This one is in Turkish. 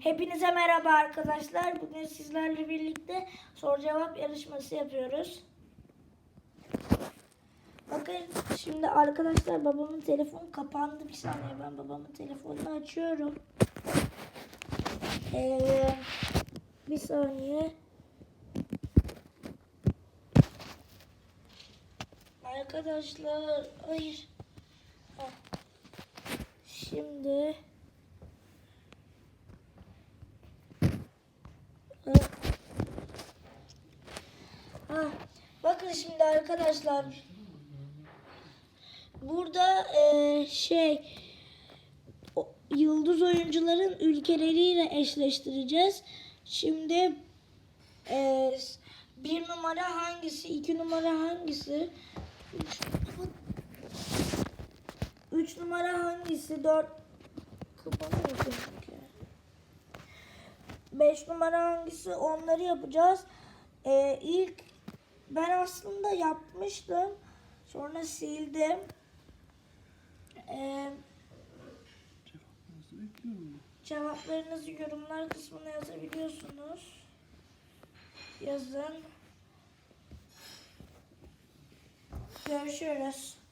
Hepinize merhaba arkadaşlar. Bugün sizlerle birlikte soru cevap yarışması yapıyoruz. Bakın şimdi arkadaşlar babamın telefonu kapandı. Bir saniye ben babamın telefonunu açıyorum. Ee, bir saniye. Arkadaşlar hayır. Şimdi Ha, bakın şimdi arkadaşlar. Burada eee, şey yıldız oyuncuların ülkeleriyle eşleştireceğiz. Şimdi eee, bir numara hangisi, iki numara hangisi, üç, üç numara hangisi, dört kapanıyor çünkü. 5 numara hangisi onları yapacağız. Ee, ilk ben aslında yapmıştım. Sonra sildim. Ee, cevaplarınızı yorumlar kısmına yazabiliyorsunuz. Yazın. Görüşürüz.